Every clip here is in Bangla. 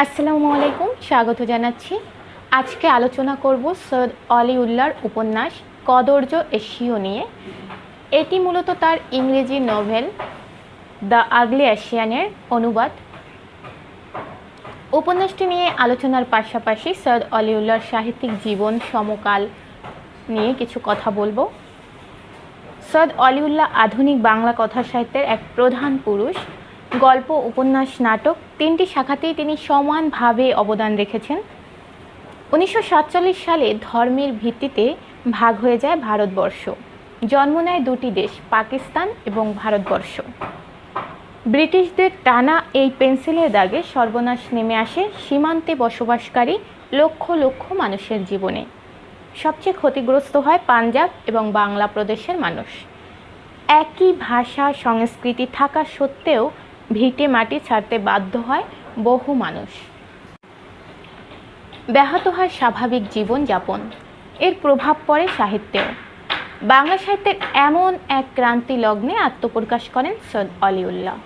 আসসালামু আলাইকুম, স্বাগত জানাচ্ছি। আজকে আলোচনা করব সৈয়দ অলিউল্লাহর উপন্যাস কদর্য এশীয় নিয়ে। এটি মূলত তার ইংরেজি নভেল দ্য আগলি এশিয়ানের অনুবাদ। উপন্যাসটি নিয়ে আলোচনার পাশাপাশি সৈয়দ অলিউল্লাহর সাহিত্যিক জীবন সমকাল নিয়ে কিছু কথা বলব। সৈয়দ অলিউল্লাহ আধুনিক বাংলা কথা সাহিত্যের এক প্রধান পুরুষ। গল্প, উপন্যাস, নাটক তিনটি শাখাতেই তিনি সমানভাবে অবদান রেখেছেন। উনিশশো সাতচল্লিশ সালে ধর্মের ভিত্তিতে ভাগ হয়ে যায় ভারতবর্ষ। জন্ম নেয় দুটি দেশ, পাকিস্তান এবং ভারতবর্ষ। ব্রিটিশদের টানা এই পেন্সিলের দাগে সর্বনাশ নেমে আসে সীমান্তে বসবাসকারী লক্ষ লক্ষ মানুষের জীবনে। সবচেয়ে ক্ষতিগ্রস্ত হয় পাঞ্জাব এবং বাংলা প্রদেশের মানুষ। একই ভাষা সংস্কৃতি থাকা সত্ত্বেও ভিটে মাটি ছাড়তে বাধ্য হয় বহু মানুষ। ব্যাহত হয় স্বাভাবিক জীবনযাপন। এর প্রভাব পড়ে সাহিত্যেও। বাংলা সাহিত্যের এমন এক ক্রান্তি লগ্নে আত্মপ্রকাশ করেন সৈয়দ অলিউল্লাহ।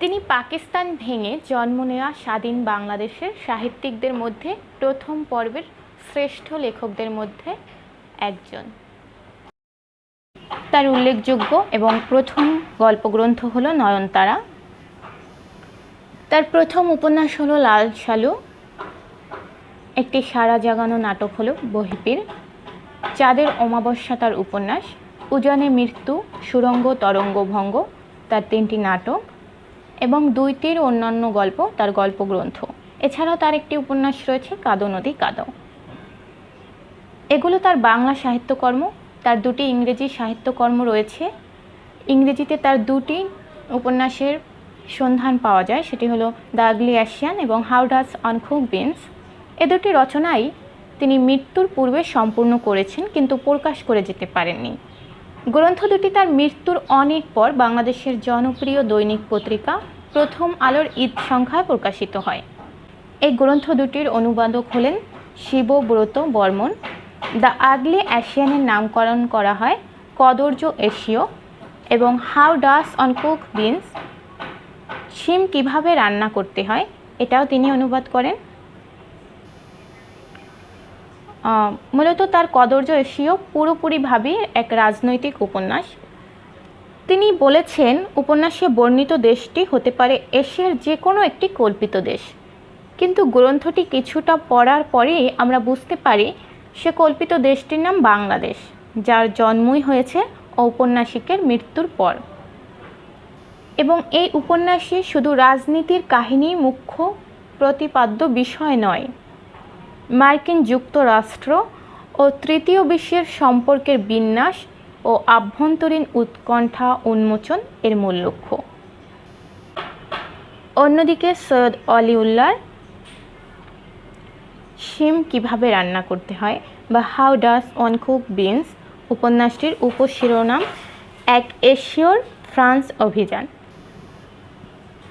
তিনি পাকিস্তান ভেঙে জন্ম নেওয়া স্বাধীন বাংলাদেশের সাহিত্যিকদের মধ্যে প্রথম পর্বের শ্রেষ্ঠ লেখকদের মধ্যে একজন। তার উল্লেখযোগ্য এবং প্রথম গল্পগ্রন্থ হলো নয়নতারা। তার প্রথম উপন্যাস হলো লাল সালু একটি সারা জাগানো নাটক হলো বহিপির। চাঁদের অমাবস্যা তার উপন্যাস। উজানে মৃত্যু, সুরঙ্গ, তরঙ্গ ভঙ্গ তার তিনটি নাটক এবং দুইটির অন্যান্য গল্প তার গল্পগ্রন্থ। এছাড়াও তার একটি উপন্যাস রয়েছে কাদো নদী কাদো। এগুলো তার বাংলা সাহিত্যকর্ম তার দুটি ইংরেজি সাহিত্যকর্ম রয়েছে। ইংরেজিতে তার দুটি উপন্যাসের সন্ধান পাওয়া যায়, সেটি হলো দ্য আগলি অ্যাশিয়ান এবং how does one cook beans. এ দুটি রচনাই তিনি মৃত্যুর পূর্বে সম্পূর্ণ করেছেন, কিন্তু প্রকাশ করে যেতে পারেননি। গ্রন্থ দুটি তার মৃত্যুর অনেক পর বাংলাদেশের জনপ্রিয় দৈনিক পত্রিকা প্রথম আলোর ঈদ সংখ্যায় প্রকাশিত হয়। এই গ্রন্থ দুটির অনুবাদক হলেন শিবব্রত বর্মন। দ্য আগলি অ্যাশিয়ানের নামকরণ করা হয় কদর্য এশীয় এবং how does one cook beans? শিম কীভাবে রান্না করতে হয়? এটাও তিনি অনুবাদ করেন। মূলত তার কদর্য এশীয় পুরোপুরিভাবে এক রাজনৈতিক উপন্যাস। তিনি বলেছেন, উপন্যাসে বর্ণিত দেশটি হতে পারে এশিয়ার যে কোনো একটি কল্পিত দেশ। কিন্তু গ্রন্থটি কিছুটা পড়ার পরেই আমরা বুঝতে পারি সে কল্পিত দেশটির নাম বাংলাদেশ, যার জন্মই হয়েছে ঔপন্যাসিকের মৃত্যুর পর। এবং এই উপন্যাসে শুধু রাজনীতির কাহিনী মুখ্য প্রতিপাদ্য বিষয় নয়। মার্কিন যুক্তরাষ্ট্র ও তৃতীয় বিশ্বের সম্পর্কের বিন্যাস ও আভ্যন্তরীণ উৎকণ্ঠা উন্মোচন এর মূল লক্ষ্য। অন্যদিকে সৈয়দ অলিউল্লাহর শিম কীভাবে রান্না করতে হয় বা how does one cook beans উপন্যাসটির উপশিরোনাম, এক এশীয়র ফ্রান্স অভিযান।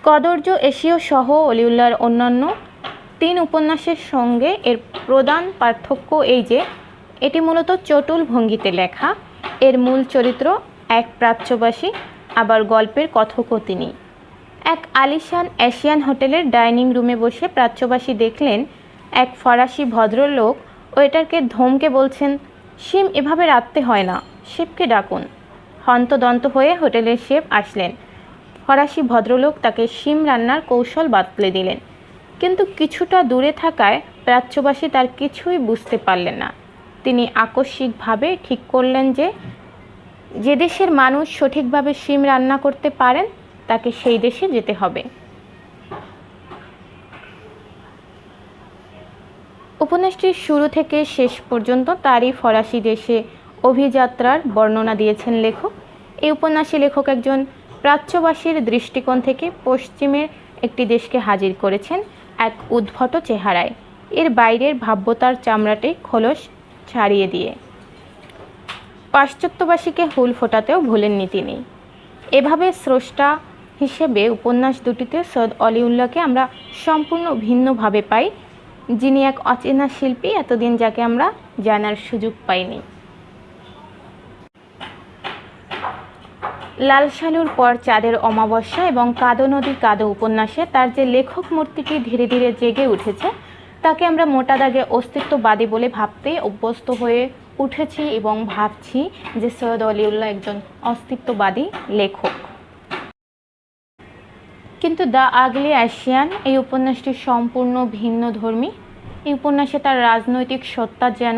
কদর্য এশীয় সহ অলিউল্লার অন্যান্য তিন উপন্যাসের সঙ্গে এর প্রধান পার্থক্য এই যে, এটি মূলত চটুল ভঙ্গিতে লেখা। এর মূল চরিত্র এক প্রাচ্যবাসী, আবার গল্পের কথকও তিনি। এক আলিশান এশিয়ান হোটেলের ডাইনিং রুমে বসে প্রাচ্যবাসী দেখলেন এক ফরাসি ভদ্রলোক ওয়েটারকে ধমকে বলছেন, শিম, এভাবে রাখতে হয় না। শেফকে ডাকুন। হন্তদন্ত হয়ে হোটেলের শেফ আসলেন। ফরাসি ভদ্রলোক তাকে শিম রান্নার কৌশল বাতলে দিলেন। কিন্তু কিছুটা দূরে থাকায় প্রাচ্যবাসী তার কিছুই বুঝতে পারলেন না। তিনি আকস্মিকভাবে ঠিক করলেন যে যে দেশের মানুষ সঠিকভাবে শিম রান্না করতে পারেন, তাকে সেই দেশে যেতে হবে। উপন্যাসটির শুরু থেকে শেষ পর্যন্ত তারই ফরাসি দেশে অভিযাত্রার বর্ণনা দিয়েছেন লেখক। এই উপন্যাসে লেখক একজন প্রাচ্যবাসীর দৃষ্টিকোণ থেকে পশ্চিমের একটি দেশকে হাজির করেছেন এক উদ্ভট চেহারায়। এর বাইরের ভাব্যতার চামড়াটি খোলস ছাড়িয়ে দিয়ে। পাশ্চাত্যবাসীকে হুল ফোটাতেও ভুলেননি তিনি। এভাবে স্রষ্টা হিসেবে উপন্যাস দুটিতে সৈয়দ অলিউল্লাহকে আমরা সম্পূর্ণ ভিন্নভাবে পাই। যিনি এক অচেনা শিল্পী, এতদিন যাকে আমরা জানার সুযোগ পাইনি। লাল সালুর পর চাঁদের অমাবস্যা এবং কাদো নদী কাদো উপন্যাসে তার যে লেখক মূর্তিটি ধীরে ধীরে জেগে উঠেছে, তাকে আমরা মোটা দাগে অস্তিত্ববাদী বলে ভাবতে অভ্যস্ত হয়ে উঠেছি এবং ভাবছি যে সৈয়দ অলিউল্লাহ একজন অস্তিত্ববাদী লেখক। কিন্তু দ্য আগলি অ্যাশিয়ান এই উপন্যাসটি সম্পূর্ণ ভিন্ন ধর্মী। এই উপন্যাসে তার রাজনৈতিক সত্তা যেন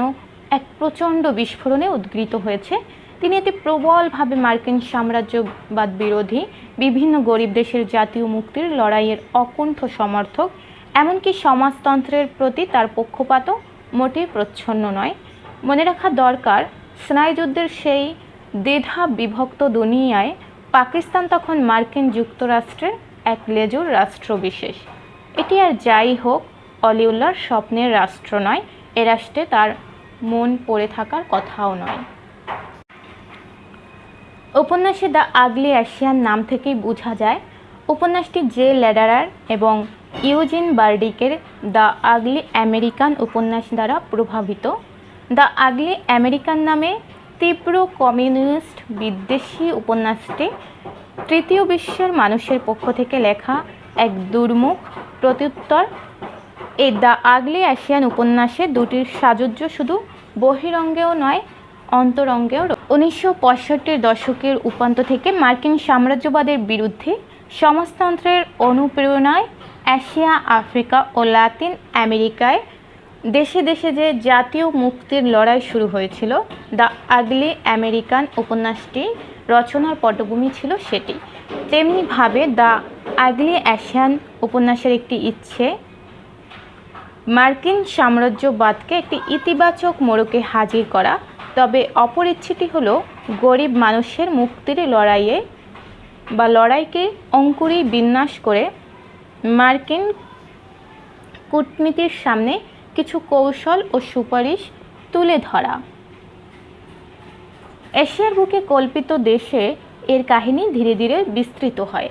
এক প্রচণ্ড বিস্ফোরণে উদ্গৃত হয়েছে। তিনি এতে প্রবলভাবে মার্কিন সাম্রাজ্যবাদ বিরোধী, বিভিন্ন গরিব দেশের জাতীয় মুক্তির লড়াইয়ের অকুণ্ঠ সমর্থক, এমনকি সমাজতন্ত্রের প্রতি তার পক্ষপাতও মোটেই প্রচ্ছন্ন নয়। মনে রাখা দরকার, স্নায়ুযুদ্ধের সেই দ্বিধা বিভক্ত দুনিয়ায় পাকিস্তান তখন মার্কিন যুক্তরাষ্ট্রের এক লেজুর রাষ্ট্র বিশেষ। এটি আর যাই হোক অলিউল্লাহর স্বপ্নের রাষ্ট্র নয়, এ রাষ্ট্রে তার মন পড়ে থাকার কথাও নয়। উপন্যাসে দ্য আগলি অ্যাশিয়ান নাম থেকেই বোঝা যায়, উপন্যাসটি জে লেডারার এবং ইউজিন বার্ডিকের দ্য আগলি আমেরিকান উপন্যাস দ্বারা প্রভাবিত। দ্য আগলি আমেরিকান নামে তীব্র কমিউনিস্ট বিদ্বেষী উপন্যাসটি তৃতীয় বিশ্বের মানুষের পক্ষ থেকে লেখা এক দুর্মুখ প্রত্যুত্তর। এই দ্য আগলি এশিয়ান উপন্যাসে দুটির সাজুজ্য শুধু বহিরঙ্গেও নয়, অন্তরঙ্গেও উনিশশো পঁয়ষট্টির দশকের উপান্ত থেকে মার্কিন সাম্রাজ্যবাদের বিরুদ্ধে সমাজতন্ত্রের অনুপ্রেরণায় এশিয়া, আফ্রিকা ও লাতিন আমেরিকায় দেশে দেশে যে জাতীয় মুক্তির লড়াই শুরু হয়েছিল, দ্য আগলি আমেরিকান উপন্যাসটি রচনার পটভূমি ছিল সেটি। তেমনিভাবে দ্য আগলি অ্যাশিয়ান উপন্যাসের একটি ইচ্ছে, মার্কিন সাম্রাজ্যবাদকে একটি ইতিবাচক মোড়কে হাজির করা, তবে অপর ইচ্ছেটি হলো গরিব মানুষের মুক্তির লড়াইয়ে বা লড়াইকে অঙ্কুরি বিন্যাস করে মার্কিন কূটনীতির সামনে কিছু কৌশল ও সুপারিশ তুলে ধরা। এশিয়ার বুকে কল্পিত দেশে এর কাহিনী ধীরে ধীরে বিস্তৃত হয়।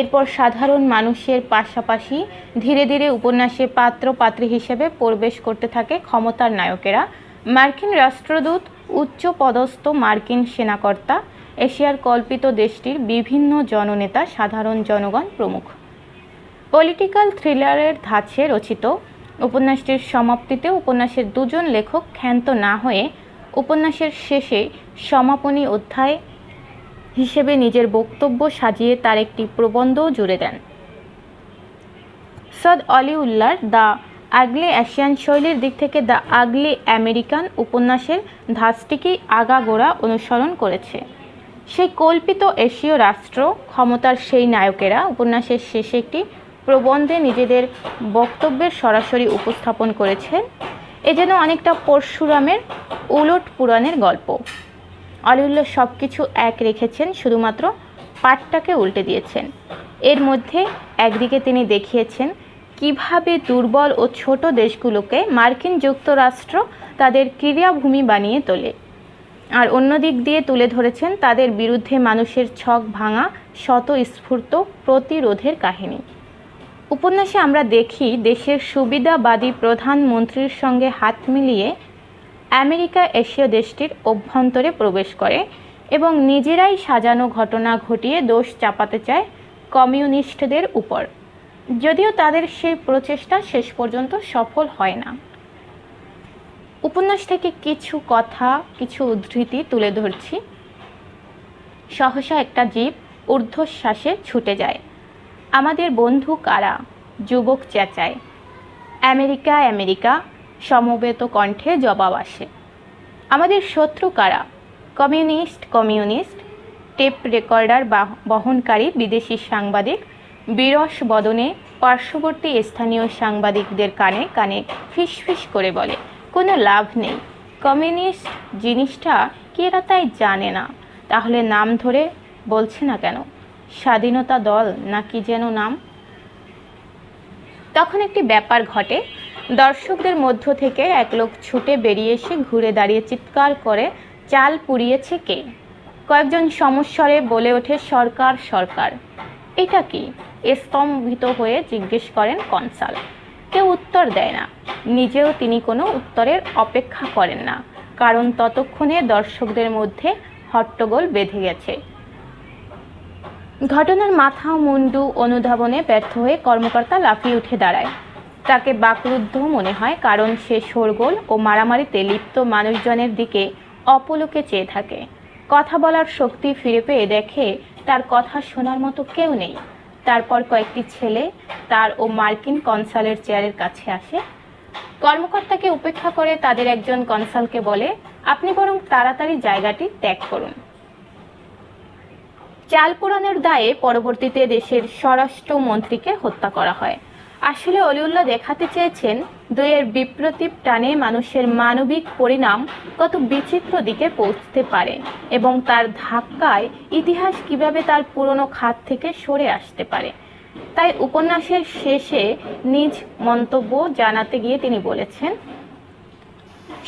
এরপর সাধারণ মানুষের পাশাপাশি ধীরে ধীরে উপন্যাসে পাত্র পাত্রী হিসেবে প্রবেশ করতে থাকে ক্ষমতার নায়কেরা। মার্কিন রাষ্ট্রদূত, উচ্চ পদস্থ মার্কিন সেনাকর্তা, এশিয়ার কল্পিত দেশটির বিভিন্ন জননেতা, সাধারণ জনগণ প্রমুখ। পলিটিক্যাল থ্রিলারের ধাঁচে রচিত উপন্যাসটির সমাপ্তিতে উপন্যাসের দুজন লেখক ক্ষান্ত না হয়ে উপন্যাসের শেষে সমাপনী অধ্যায় হিসেবে নিজের বক্তব্য সাজিয়ে তার একটি প্রবন্ধও জুড়ে দেন। সদ অলিউল্লার দ্য আগলি এশিয়ান শৈলীর দিক থেকে দ্য আগলি আমেরিকান উপন্যাসের ধাঁচটিকেই আগাগোড়া অনুসরণ করেছে। সেই কল্পিত এশীয় রাষ্ট্র, ক্ষমতার সেই নায়কেরা উপন্যাসের শেষে একটি প্রবন্ধে নিজেদের বক্তব্যের সরাসরি উপস্থাপন করেছেন। এ যেন অনেকটা পরশুরামের উলট পুরাণের গল্প। অলিউল্লাহ সব কিছু এক রেখেছেন, শুধুমাত্র পাটটাকে উল্টে দিয়েছেন। এর মধ্যে একদিকে তিনি দেখিয়েছেন কীভাবে দুর্বল ও ছোট দেশগুলোকে মার্কিন যুক্তরাষ্ট্র তাদের ক্রীড়াভূমি বানিয়ে তোলে। আর অন্য দিক দিয়ে তুলে ধরেছেন তাদের বিরুদ্ধে মানুষের ছক ভাঙা স্বতঃস্ফূর্ত প্রতিরোধের কাহিনী। উপন্যাসে আমরা দেখি দেশের সুবিধাবাদী প্রধানমন্ত্রীর সঙ্গে হাত মিলিয়ে আমেরিকা এশীয় দেশটির অভ্যন্তরে প্রবেশ করে এবং নিজেরাই সাজানো ঘটনা ঘটিয়ে দোষ চাপাতে চায় কমিউনিস্টদের উপর। যদিও তাদের সেই প্রচেষ্টা শেষ পর্যন্ত সফল হয় না। উপন্যাস থেকে কিছু কথা, কিছু উদ্ধৃতি তুলে ধরছি। সহসা একটা জীব ঊর্ধ্বশ্বাসে ছুটে যায়। আমাদের বন্ধু কারা? যুবক চেঁচায়। আমেরিকা আমেরিকা সমবেত কণ্ঠে জবাব আসে। আমাদের শত্রু কারা? কমিউনিস্ট কমিউনিস্ট, টেপ রেকর্ডার বহনকারী বিদেশি সাংবাদিক, বিরস বদনে পার্শ্ববর্তী স্থানীয় সাংবাদিকদের কানে কানে ফিসফিস করে বলে, কোনো লাভ নেই। কমিউনিস্ট জিনিসটা কি এরা তাই জানে না? তাহলে নাম ধরে বলছে না কেন? স্বাধীনতা দল নাকি যেন নাম? তখন একটি ব্যাপার ঘটে দর্শকদের মধ্য থেকে এক লোক ছুটে বেরিয়ে এসে ঘুরে দাঁড়িয়ে চিৎকার করে, চাল পুড়িয়েছে কে? কয়েকজন সমস্বরে বলে ওঠে, সরকার সরকার। এটা কি? স্তম্ভিত হয়ে জিজ্ঞেস করেন কনসাল। কেউ উত্তর দেয় না। নিজেও তিনি কোনো উত্তরের অপেক্ষা করেন না। কারণ ততক্ষণে দর্শকদের মধ্যে হট্টগোল বেঁধে গেছে। ঘটনার মাথা মুন্ডু অনুধাবনে ব্যর্থ হয়ে কর্মকর্তা লাফিয়ে উঠে দাঁড়ায়। তাকে বাকরুদ্ধ মনে হয়, কারণ সে শোরগোল ও মারামারিতে লিপ্ত মানুষজনের দিকে অপলোকে চেয়ে থাকে। কথা বলার শক্তি ফিরে পেয়ে দেখে তার কথা শোনার মতো কেউ নেই। তারপর কয়েকটি ছেলে তার ও মার্কিন কনসালের চেয়ারের কাছে আসে। কর্মকর্তাকে উপেক্ষা করে তাদের একজন কনসালকে বলে, আপনি বরং তাড়াতাড়ি জায়গাটি ত্যাগ করুন। চাল পোড়ানোর দায়ে পরবর্তীতে দেশের স্বরাষ্ট্র মন্ত্রীকে হত্যা করা হয়। আসলে অলিউল্লাহ দেখাতে চেয়েছেন দুইয়ের বিপ্রতীপ টানে মানুষের মানবিক পরিণাম কত বিচিত্র দিকে পৌঁছতে পারে এবং তার ধাক্কায় ইতিহাস কীভাবে তার পুরনো খাত থেকে সরে আসতে পারে। তাই উপন্যাসের শেষে নিজ মন্তব্য জানাতে গিয়ে তিনি বলেছেন,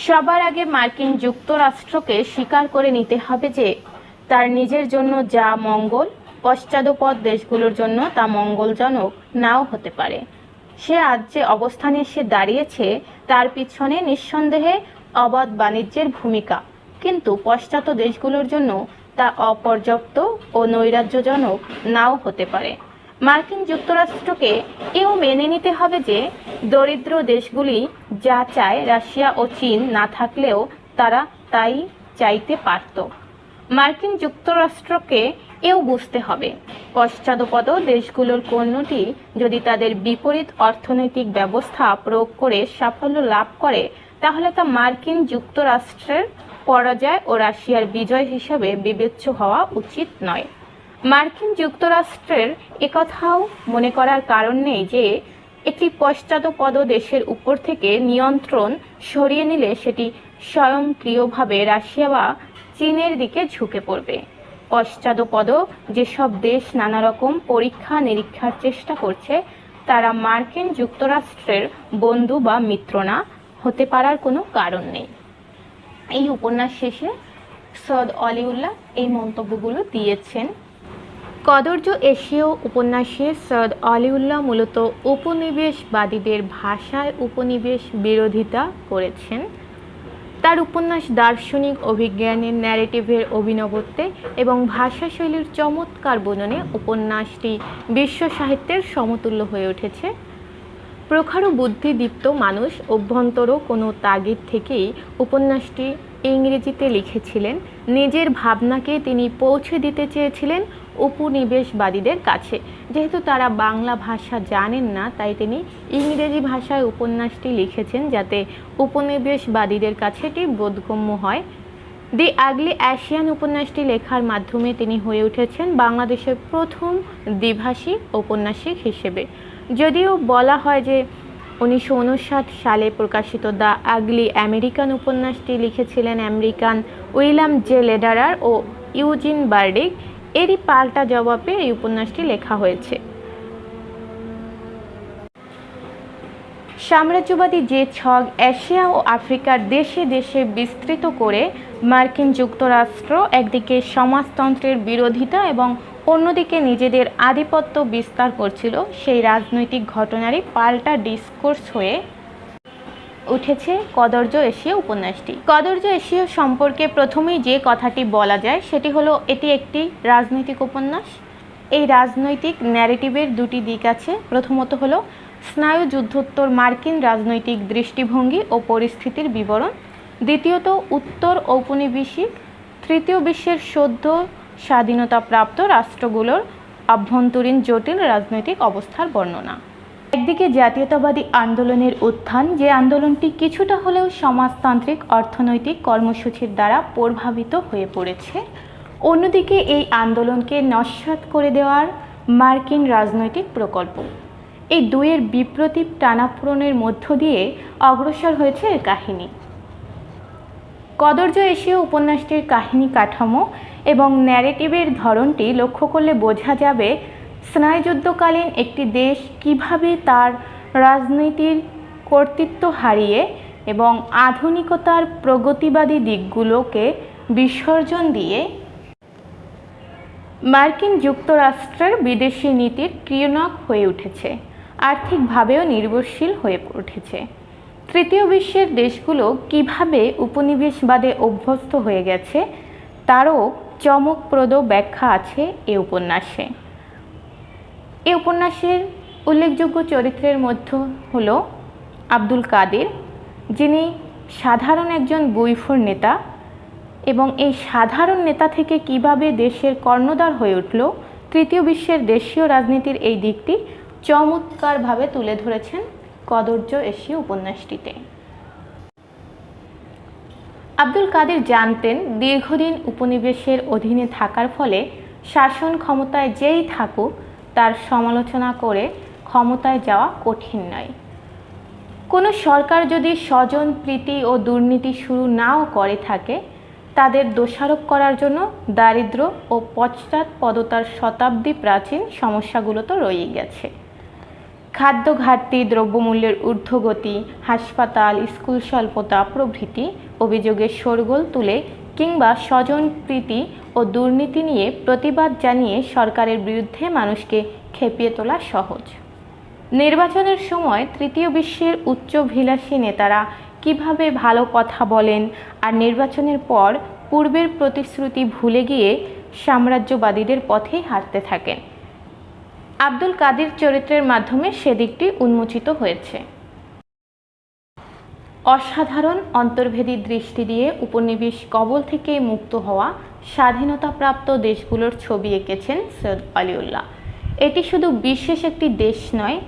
সবার আগে মার্কিন যুক্তরাষ্ট্রকে স্বীকার করে নিতে হবে যে তার নিজের জন্য যা মঙ্গল, পশ্চাদপদ দেশগুলোর জন্য তা মঙ্গলজনক নাও হতে পারে। সে আজ যে অবস্থানে সে দাঁড়িয়েছে, তার পিছনে নিঃসন্দেহে অবাধ বাণিজ্যের ভূমিকা। কিন্তু পশ্চাৎ দেশগুলোর জন্য তা অপর্যাপ্ত ও নৈরাজ্যজনক নাও হতে পারে। মার্কিন যুক্তরাষ্ট্রকে এও মেনে নিতে হবে যে, দরিদ্র দেশগুলি যা চায় রাশিয়া ও চীন না থাকলেও তারা তাই চাইতে পারত। মার্কিন যুক্তরাষ্ট্রকে এও বুঝতে হবে। পশ্চাদপদ দেশগুলোর কোনটি যদি তাদের বিপরীত অর্থনৈতিক ব্যবস্থা প্রয়োগ করে সাফল্য লাভ করে, তাহলে তা মার্কিন যুক্তরাষ্ট্রের পরাজয় ও রাশিয়ার বিজয় হিসেবে বিবেচ্য হওয়া উচিত নয়। মার্কিন যুক্তরাষ্ট্রের একথাও মনে করার কারণ নেই যে, একটি পশ্চাৎপদ দেশের উপর থেকে নিয়ন্ত্রণ সরিয়ে নিলে সেটি স্বয়ংক্রিয়ভাবে রাশিয়া বা চীনের দিকে ঝুঁকে পড়বে। পশ্চাৎপদ যেসব দেশ নানা রকম পরীক্ষা নিরীক্ষার চেষ্টা করছে, তারা মার্কিন যুক্তরাষ্ট্রের বন্ধু বা মিত্র না হতে পারার কোনো কারণ নেই। এই উপন্যাস শেষে সদ অলিউল্লাহ এই মন্তব্যগুলো দিয়েছেন। কদর্য এশীয় উপন্যাসে সৈয়দ অলিউল্লাহ মূলত উপনিবেশবাদীদের ভাষায় উপনিবেশ বিরোধিতা করেছেন। তার উপন্যাস দার্শনিক অভিজ্ঞানের ন্যারেটিভের অভিনবত্বে এবং ভাষাশৈলীর চমৎকার বর্ণনে উপন্যাসটি বিশ্ব সাহিত্যের সমতুল্য হয়ে উঠেছে। প্রখর বুদ্ধিদীপ্ত মানুষ অভ্যন্তর কোনো তাগিদ থেকেই উপন্যাসটি ইংরেজিতে লিখেছিলেন। নিজের ভাবনাকে তিনি পৌঁছে দিতে চেয়েছিলেন উপনিবেশবাদীদের কাছে। যেহেতু তারা বাংলা ভাষা জানেন না, তাই তিনি ইংরেজি ভাষায় উপন্যাসটি লিখেছেন যাতে উপনিবেশবাদীদের কাছে এটি বোধগম্য হয়। দি আগলি অ্যাশিয়ান উপন্যাসটি লেখার মাধ্যমে তিনি হয়ে উঠেছেন বাংলাদেশের প্রথম দ্বিভাষী ঔপন্যাসিক হিসেবে। যদিও বলা হয় যে উনিশশো উনষাট সালে প্রকাশিত দ্য আগলি আমেরিকান উপন্যাসটি লিখেছিলেন আমেরিকান উইলাম জে লেডারার ও ইউজিন বার্ডিক। এরই পাল্টা জবাবে এই উপন্যাসটি লেখা হয়েছে। সাম্রাজ্যবাদী যে ছক এশিয়া ও আফ্রিকার দেশে দেশে বিস্তৃত করে মার্কিন যুক্তরাষ্ট্র একদিকে সমাজতন্ত্রের বিরোধিতা এবং অন্যদিকে নিজেদের আধিপত্য বিস্তার করছিল সেই রাজনৈতিক ঘটনারই পাল্টা ডিসকোর্স হয়ে উঠেছে কদর্য এশীয় উপন্যাসটি। কদর্য এশীয় সম্পর্কে প্রথমেই যে কথাটি বলা যায়, সেটি হলো এটি একটি রাজনৈতিক উপন্যাস। এই রাজনৈতিক ন্যারেটিভের দুটি দিক আছে। প্রথমত হলো স্নায়ু যুদ্ধোত্তর মার্কিন রাজনৈতিক দৃষ্টিভঙ্গি ও পরিস্থিতির বিবরণ। দ্বিতীয়ত উত্তর ঔপনিবেশিক। তৃতীয় বিশ্বের সদ্য স্বাধীনতাপ্রাপ্ত রাষ্ট্রগুলোর আভ্যন্তরীণ জটিল রাজনৈতিক অবস্থার বর্ণনা। একদিকে জাতীয়তাবাদী আন্দোলনের উত্থান, যে আন্দোলনটি কিছুটা হলেও সমাজতান্ত্রিক, অর্থনৈতিক কর্মসূচির দ্বারা প্রভাবিত হয়ে পড়েছে। অন্যদিকে এই আন্দোলনকে নস্যাৎ করে দেওয়ার মার্কিন রাজনৈতিক প্রকল্প। এই দুয়ের বিপ্রতীপ টানাপূরণের মধ্য দিয়ে অগ্রসর হয়েছে এর কাহিনী। কদর্য এশীয় উপন্যাসটির কাহিনী কাঠামো এবং ন্যারেটিভের ধরনটি লক্ষ্য করলে বোঝা যাবে স্নায়ুযুদ্ধকালীন একটি দেশ কীভাবে তার রাজনীতির কর্তৃত্ব হারিয়ে এবং আধুনিকতার প্রগতিবাদী দিকগুলোকে বিসর্জন দিয়ে মার্কিন যুক্তরাষ্ট্রের বিদেশি নীতির ক্রিয়নক হয়ে উঠেছে, আর্থিকভাবেও নির্ভরশীল হয়ে উঠেছে। তৃতীয় বিশ্বের দেশগুলো কীভাবে উপনিবেশবাদে অভ্যস্ত হয়ে গেছে, তারও চমকপ্রদ ব্যাখ্যা আছে এ উপন্যাসে। এই উপন্যাসের উল্লেখযোগ্য চরিত্রের মধ্যে হল আব্দুল কাদের, যিনি সাধারণ একজন বৈফর নেতা এবং এই সাধারণ নেতা থেকে কীভাবে দেশের কর্ণধার হয়ে উঠল তৃতীয় বিশ্বের দেশীয় রাজনীতির এই দিকটি চমৎকারভাবে তুলে ধরেছেন কদর্য এশীয় উপন্যাসটিতে। আব্দুল কাদের জানতেন দীর্ঘদিন উপনিবেশের অধীনে থাকার ফলে শাসন ক্ষমতায় যেই থাকুক তার সমালোচনা করে ক্ষমতায় যাওয়া কঠিন নয়। কোনো সরকার যদি স্বজন, প্রীতি ও দুর্নীতি শুরু নাও করে থাকে, তাদের দোষারোপ করার জন্য দারিদ্র ও পশ্চাৎপদতার শতাব্দী প্রাচীন সমস্যাগুলো তো রয়েই গেছে। খাদ্য ঘাটতি, দ্রব্যমূল্যের ঊর্ধ্বগতি, হাসপাতাল, স্কুল স্বল্পতা প্রভৃতি অভিযোগের শোরগোল তুলে কিংবা স্বজন, প্রীতি ও দুর্নীতি নিয়ে প্রতিবাদ জানিয়ে সরকারের বিরুদ্ধে মানুষকে খেপিয়ে তোলা সহজ। নির্বাচনের সময় তৃতীয় বিশ্বের উচ্চভিলাষী নেতারা কীভাবে ভালো কথা বলেন আর নির্বাচনের পর পূর্বের প্রতিশ্রুতি ভুলে গিয়ে সাম্রাজ্যবাদীদের পথেই হাঁটতে থাকেন। আব্দুল কাদির চরিত্রের মাধ্যমে সেদিকটি উন্মোচিত হয়েছে। অসাধারণ অন্তর্ভেদী দৃষ্টি দিয়ে উপনিবেশ কবল থেকে মুক্ত হওয়া স্বাধীনতাপ্রাপ্ত দেশগুলোর ছবি এঁকেছেন সৈয়দ আলিউল্লাহ। এটি শুধু বিশেষ একটি দেশ নয়,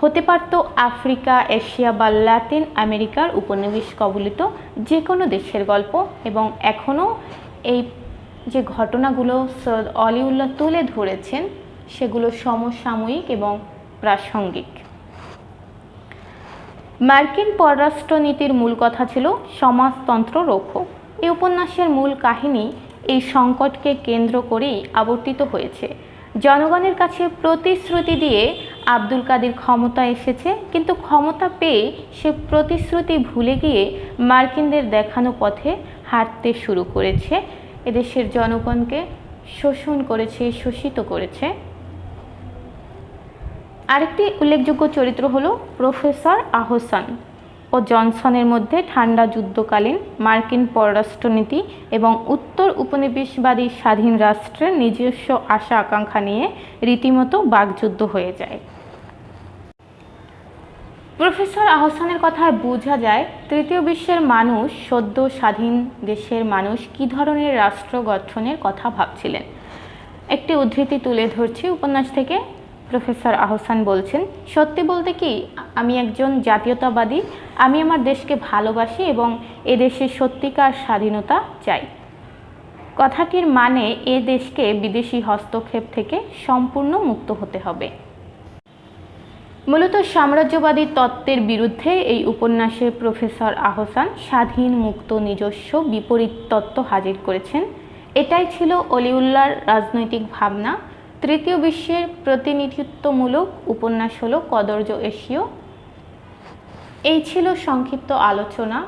হতে পারত আফ্রিকা, এশিয়া বা লাতিন আমেরিকার উপনিবেশ কবলিত যে কোনো দেশের গল্প এবং এখনও এই যে ঘটনাগুলো সৈয়দ অলিউল্লাহ তুলে ধরেছেন, সেগুলো সমসাময়িক এবং প্রাসঙ্গিক। মার্কিন পররাষ্ট্রনীতির মূল কথা ছিল সমাজতন্ত্র রক্ষক। এই উপন্যাসের মূল কাহিনী এই সংকটকে কেন্দ্র করেই আবর্তিত হয়েছে। জনগণের কাছে প্রতিশ্রুতি দিয়ে আব্দুল কাদের ক্ষমতা এসেছে, কিন্তু ক্ষমতা পেয়ে সে প্রতিশ্রুতি ভুলে গিয়ে মার্কিনদের দেখানো পথে হাঁটতে শুরু করেছে। এদেশের জনগণকে শোষণ করেছে, শোষিত করেছে আরেকটি উল্লেখযোগ্য চরিত্র হল প্রফেসর আহসান ও জনসনের মধ্যে ঠান্ডা যুদ্ধকালীন মার্কিন পররাষ্ট্রনীতি এবং উত্তর উপনিবেশবাদী স্বাধীন রাষ্ট্রের নিজস্ব আশা আকাঙ্ক্ষা নিয়ে রীতিমতো বাগযুদ্ধ হয়ে যায়। প্রফেসর আহসানের কথায় বোঝা যায়, তৃতীয় বিশ্বের মানুষ, সদ্য স্বাধীন দেশের মানুষ কী ধরনের রাষ্ট্র গঠনের কথা ভাবছিলেন? একটি উদ্ধৃতি তুলে ধরছি উপন্যাস থেকে। প্রফেসর আহসান বলছেন, সত্যি বলতে কি, আমি একজন জাতীয়তাবাদী, আমি আমার দেশকে ভালোবাসি এবং এ দেশের সত্যিকার স্বাধীনতা চাই। কথাটির মানে এ দেশকে বিদেশি হস্তক্ষেপ থেকে সম্পূর্ণ মুক্ত হতে হবে। মূলত সাম্রাজ্যবাদী তত্ত্বের বিরুদ্ধে এই উপন্যাসে প্রফেসর আহসান স্বাধীন, মুক্ত, নিজস্ব, বিপরীত তত্ত্ব হাজির করেছেন। এটাই ছিল অলিউল্লাহর রাজনৈতিক ভাবনা। তৃতীয় বিশ্বের প্রতিনিধিত্বমূলক উপন্যাস হলো কদর্য এশীয়। এই ছিল সংক্ষিপ্ত আলোচনা।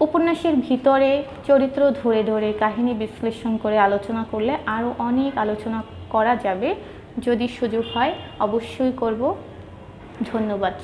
উপন্যাসের ভিতরে চরিত্র ধরে ধরে, কাহিনী বিশ্লেষণ করে আলোচনা করলে আরও অনেক আলোচনা করা যাবে। যদি সুযোগ হয়, অবশ্যই করব। ধন্যবাদ।